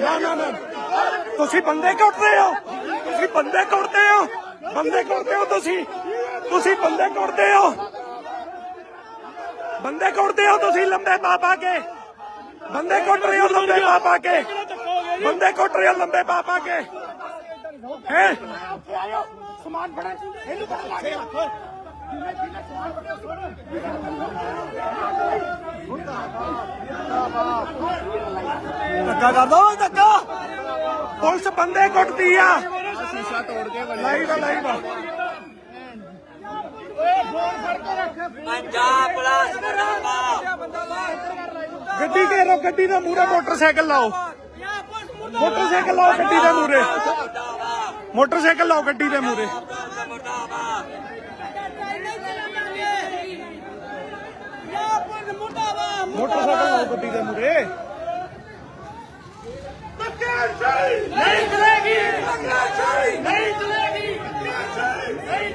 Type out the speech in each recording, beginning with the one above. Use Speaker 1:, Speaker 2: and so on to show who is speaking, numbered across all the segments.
Speaker 1: ਨਾ ਨਾ ਨਾ। ਤੁਸੀਂ ਬੰਦੇ ਕੁੱਟਦੇ ਹੋ। ਤੁਸੀਂ ਬੰਦੇ ਕੁੱਟਦੇ ਹੋ। ਬੰਦੇ ਕੁੱਟਦੇ ਹੋ ਤੁਸੀਂ। ਤੁਸੀਂ ਬੰਦੇ ਕੁੱਟਦੇ ਹੋ। ਬੰਦੇ ਕੁੱਟਦੇ ਹੋ ਤੁਸੀਂ ਲੰਬੇ ਪਾ ਕੇ। ਬੰਦੇ ਕੁੱਟ ਰਹੇ ਹੋ ਲੰਬੇ ਪਾ ਪਾ ਕੇ। ਬੰਦੇ ਕੁੱਟ ਰਹੇ ਹੋ ਲੰਬੇ ਪਾ ਪਾ ਕੇ। ਹੈ? ਸਮਾਨ ਫੜਾ। ਇਹਨੂੰ ਪਤਾ ਲੱਗ ਗਿਆ ਧੱਕਾ ਕਰ ਦੋ ਧੱਕਾ। ਪੁਲਿਸ ਬੰਦੇ ਕੁੱਟਦੀ ਆ।
Speaker 2: ਸ਼ੀਸ਼ਾ ਤੋੜ ਕੇ
Speaker 1: ਲਾਈਵ ਆ ਲਾਈਵ ਆ।
Speaker 3: ਪੰਜਾਬ ਪੁਲਿਸ ਮੁਰਦਾਬਾਦ
Speaker 1: ਗੱਡੀ ਘੇਰੋ ਗੱਡੀ ਦੇ ਮੂਹਰੇ ਮੋਟਰਸਾਈਕਲ ਲਾਓ। ਮੋਟਰਸਾਈਕਲ ਲਾਓ ਗੱਡੀ ਦੇ ਮੂਹਰੇ। ਮੋਟਰਸਾਈਕਲ ਲਾਓ ਗੱਡੀ ਦੇ ਮੂਹਰੇ।
Speaker 3: ਮੁਰਦਾਬਾਦ
Speaker 1: ਮੋਟਰਸਾਈਕਲ ਲਾਓ ਗੱਡੀ ਦੇ ਮੂਹਰੇ
Speaker 4: ਨਹੀਂ ਚਲੇਗੀ। ਨਹੀਂ ਚਲੇਗੀ। ਨਹੀਂ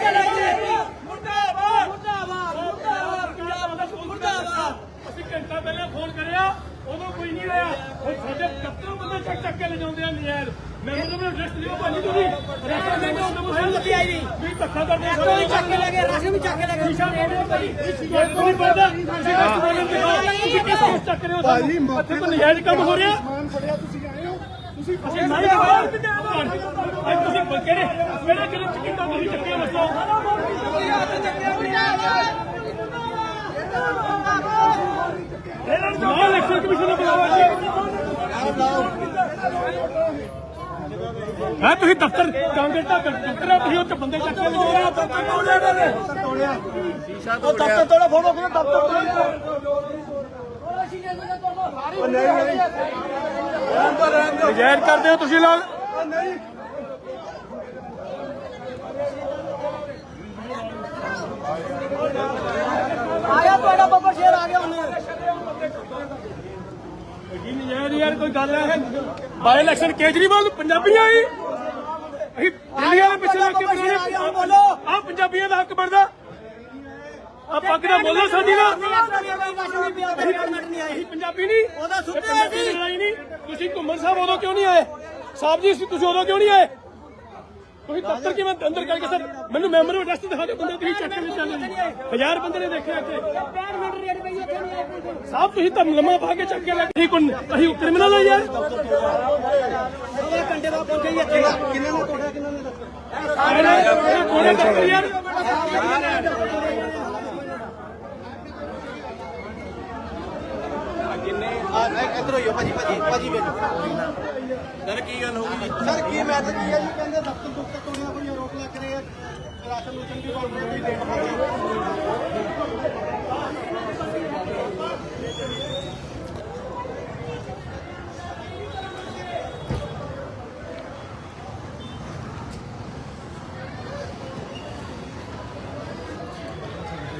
Speaker 4: ਚਲੇਗੀ। ਮੁਰਦਾਬਾਦ। ਮੁਰਦਾਬਾਦ। ਮੁਰਦਾਬਾਦ ਪੰਜਾਬ ਮੁਰਦਾਬਾਦ
Speaker 5: ਅਸੀਂ ਘੰਟਾ ਪਹਿਲਾਂ ਫੋਨ ਕਰਿਆ ਉਦੋਂ ਕੋਈ ਨਹੀਂ ਆਇਆ। ਹੁਣ ਸਾਡੇ 71 ਬੰਦੇ ਚੱਕ ਚੱਕ ਕੇ ਲਿਜਾਉਂਦੇ ਆ ਨਜ਼ਾਇਰ ਮੈਂ ਉਹਨਾਂ ਨੂੰ ਰੈਸਟ ਲਿਓ ਭਾਜੀ ਤੁਸੀਂ ਰੈਸਟ ਲੈ ਕੇ ਉਹਨਾਂ ਨੂੰ
Speaker 4: ਸਾਨੂੰ ਲੱਗੀ ਆਈ ਨਹੀਂ।
Speaker 5: ਵੀ ਧੱਕਾ ਕਰਦੇ
Speaker 4: ਐਟੋ ਵੀ ਚੱਕ ਕੇ ਲੈ ਗਏ ਰਾਸ਼ਨ ਵੀ ਚੱਕ ਕੇ ਲੈ ਗਏ।
Speaker 5: ਸ਼ੀਸ਼ਾ ਮੋੜੋ ਭਾਈ ਇਹ ਕੋਈ ਬੰਦਾ ਤੁਸੀਂ ਰੈਸਟ ਬੋਲਣ ਦਿਖਾਓ ਤੁਸੀਂ ਕਿਸ ਚੱਕ ਰਹੇ ਹੋ ਭਾਜੀ ਇੱਥੇ ਤਾਂ ਨਜ਼ਾਇਰ ਕੰਮ ਹੋ ਰਿਹਾ।
Speaker 2: ਸਮਾਨ ਫੜਿਆ ਤੁਸੀਂ ਆਏ ਹੋ। ਤੁਸੀਂ
Speaker 5: ਅਸੀਂ ਨਹੀਂ ਬਾਹਰ ਅੱਜ ਤੁਸੀਂ ਕਿਹੜੇ ਕਿਹੜੇ ਕਿਹੜੇ ਚਿੱਟਾ ਤੁਸੀਂ ਚੱਕੇ ਦੱਸੋ? ਇਹਨਾਂ ਨੂੰ ਇਲੈਕਸ਼ਨ ਕਮਿਸ਼ਨ ਨੂੰ ਬੁਲਾਓ ਹੈ ਤੁਸੀਂ ਦਫ਼ਤਰ ਕਾਂਗਰਸ ਦਾ ਦਫ਼ਤਰ ਹੈ ਤੁਸੀਂ ਉੱਥੇ ਬੰਦੇ ਚੱਕ ਕੇ ਲਿਜਾਓ ਰਿਹਾ
Speaker 2: ਸ਼ੀਸ਼ਾ ਤੋੜਿਆ।
Speaker 1: ਤੋੜਾ ਫੋਟੋ ਕਿਹਨੇ ਦਫ਼ਤਰ
Speaker 5: ਨਜਾਇਜ਼ ਕਰਦੇ ਹੋ ਤੁਸੀਂ ਲੋਕ
Speaker 4: ਆਇਆ ਤੁਹਾਡਾ ਬੱਬਰ ਸ਼ੇਰ ਆ ਗਿਆ ਉਹਨੇ
Speaker 5: ਕੀ ਨਜਾਇਜ਼ ਯਾਰ ਕੋਈ ਗੱਲ ਹੈ? ਬਾਈ ਇਲੈਕਸ਼ਨ ਕੇਜਰੀਵਾਲ ਨੂੰ ਪੰਜਾਬੀਆਂ ਹੀ। ਅਸੀਂ ਇੰਡੀਆ ਦੇ ਪਿੱਛੇ ਲੱਗ ਕੇ ਬਣਾਉਣੇ ਬੋਲੋ। ਆ ਪੰਜਾਬੀਆਂ ਦਾ ਹੱਕ ਬਣਦਾ। ਆ ਪੱਗ ਦਾ ਬੋਲੋ ਸਾਡੀ ਦਾ। ਅਸੀਂ ਪੰਜਾਬੀ ਨਹੀਂ।
Speaker 4: ਉਹਦਾ
Speaker 5: ਪੰਜਾਬੀ
Speaker 4: ਸੀ।
Speaker 5: ਤੁਸੀਂ ਘੁੰਮਣ ਸਾਹਿਬ ਉਦੋਂ ਕਿਉਂ ਨਹੀਂ ਆਏ? ਸਾਹਿਬ ਜੀ ਤੁਸੀਂ ਉਦੋਂ ਕਿਉਂ ਨਹੀਂ ਆਏ? ਤੁਸੀਂ ਦਫ਼ਤਰ ਕਿਵੇਂ ਅੰਦਰ ਕਰਕੇ ਸਰ ਮੈਨੂੰ ਮੈਂਬਰ ਆਫ ਅਰੈਸਟ ਦਿਖਾ ਦਿਓ ਬੰਦੇ ਤੁਸੀਂ ਚੱਕ ਕੇ ਚੱਲੇ ਹਜ਼ਾਰ ਬੰਦੇ ਨੇ ਦੇਖਿਆ ਇੱਥੇ ਸਾਹਿਬ ਤੁਸੀਂ ਤਾਂ ਲੰਮਾ ਪਾ ਕੇ ਚੱਕ ਕੇ ਲੈ ਗਏ ਕੋਣ ਅਸੀਂ ਕ੍ਰਿਮੀਨਲ ਆ ਯਾਰ
Speaker 4: ਘੰਟੇ ਦਾ ਪਹੁੰਚੇ ਹੀ ਇੱਥੇ ਕਿੰਨੇ ਨੂੰ ਤੋੜਿਆ ਕਿੰਨੇ ਨੇ
Speaker 5: ਕੋਣੇ ਚੱਕ ਯਾਰ
Speaker 2: ਇਧਰ ਹੋਈਓ ਭਾਜੀ ਭਾਜੀ ਭਾਜੀ ਵੇਖੋ। ਸਰ ਕੀ ਗੱਲ ਹੋ ਗਈ ਸਰ ਕੀ ਮੈਟਰ ਕੀ ਹੈ ਜੀ ਕਹਿੰਦੇ ਦਫ਼ਤਰ ਦੁੱਤਰ ਤੋੜਿਆ ਕੋਈ ਰੋਕ ਲੱਗ ਰਹੇ ਆ ਰਾਸ਼ਨ ਨੂੰ ਚੰਗੀ ਕਾਉਂਟਰ ਵੀ ਦੇਣ ਵਾਲੇ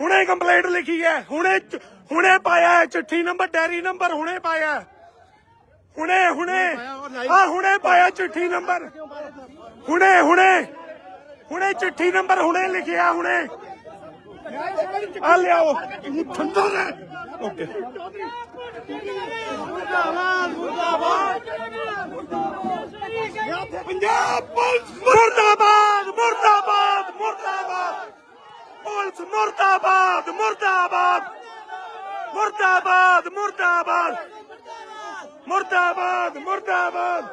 Speaker 1: ਹੁਣੇ ਕੰਪਲੇਂਟ ਲਿਖੀ ਹੈ ਹੁਣੇ ਚ- ਹੁਣੇ ਪਾਇਆ ਹੈ ਚਿੱਠੀ ਨੰਬਰ ਡੈਰੀ ਨੰਬਰ ਹੁਣੇ ਪਾਇਆ ਹੈ। ਹੁਣੇ ਹੁਣੇ ਆ ਹੁਣੇ ਪਾਇਆ ਚਿੱਠੀ ਨੰਬਰ ਹੁਣੇ ਹੁਣੇ ਹੁਣੇ ਚਿੱਠੀ ਨੰਬਰ ਹੁਣੇ ਲਿਖਿਆ ਹੁਣੇ ਆ ਲਿਆਓ ਠੰਡਾ ਹੈ ਓਕੇ ਪੰਜਾਬ ਪੁਲਿਸ ਮੁਰਦਾਬਾਦ ਮੁਰਦਾਬਾਦ ਮੁਰਦਾਬਾਦ ਪੁਲਿਸ ਮੁਰਦਾਬਾਦ ਮੁਰਦਾਬਾਦ ਮੁਰਦਾਬਾਦ ਮੁਰਦਾਬਾਦ ਮੁਰਦਾਬਾਦ ਮੁਰਦਾਬਾਦ।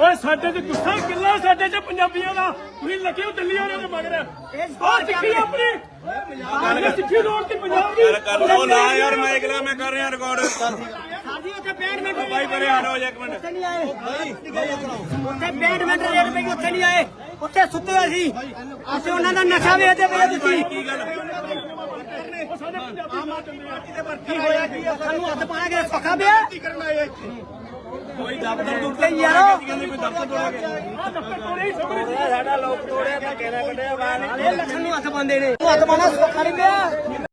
Speaker 5: ਓਏ ਸਾਡੇ ਤੇ ਗੁੱਸਾ ਕਿੱਲਾ ਸਾਡੇ ਚ ਪੰਜਾਬੀਆਂ ਦਾ। ਤੁਸੀਂ ਲੱਗੇ ਹੋ ਦਿੱਲੀ ਵਾਲਿਆਂ ਦੇ ਮਗਰ। ਆਹ ਸਿੱਖੀ ਆਪਣੀ। ਗੱਲ ਸਿੱਖੀ ਰੋਡ ਤੇ ਪੰਜਾਬ ਦੀ।
Speaker 6: ਕਰ ਲਓ ਨਾ ਯਾਰ ਮੈਂ ਅਗਲਾ ਮੈਂ ਕਰ ਰਿਹਾ ਰਿਕਾਰਡ
Speaker 4: ਸਾਡੀ ਉੱਥੇ 65 ਮਿੰਟ
Speaker 6: ਬਾਈ ਪਰੇ
Speaker 5: ਰੋ ਇੱਕ ਮਿੰਟ।
Speaker 4: ਉੱਥੇ ਨਹੀਂ ਆਏ। ਉੱਥੇ 65 ਮਿੰਟ ਰੇਟ ਪਈ ਉੱਥੇ ਨਹੀਂ ਆਏ। ਉੱਥੇ ਸੁੱਤੇ ਹੋਏ ਸੀ। ਉੱਥੇ ਉਹਨਾਂ ਦਾ ਨਸ਼ਾ ਵੇਚਦੇ ਪਏ ਤੁਸੀਂ
Speaker 5: ਕੀ ਗੱਲ?
Speaker 4: ਕੀ ਹੋਇਆ ਕੀ ਸਾਨੂੰ ਹੱਥ ਪਾਣਾ ਕਿ ਸੌਖਾ ਪਿਆ
Speaker 1: ਕਰਨ ਆਏ ਇੱਥੇ
Speaker 5: ਕੋਈ ਦਫ਼ਤਰ ਦੁੱਖ
Speaker 4: ਤੇ ਯਾਰੋ।
Speaker 5: ਕਹਿੰਦੇ ਕੋਈ ਦਫ਼ਤਰ ਤੋੜਿਆ ਗਿਆ। ਆ ਦਫ਼ਤਰ ਤੋੜੇ ਹੀ ਸਾਹਮਣੇ
Speaker 4: ਇਹ ਲੱਖਾਂ ਨੂੰ ਹੱਥ ਪਾਉਂਦੇ ਨੇ। ਹੱਥ ਪਾਣਾ ਸੌਖਾ ਨਹੀਂ ਪਿਆ।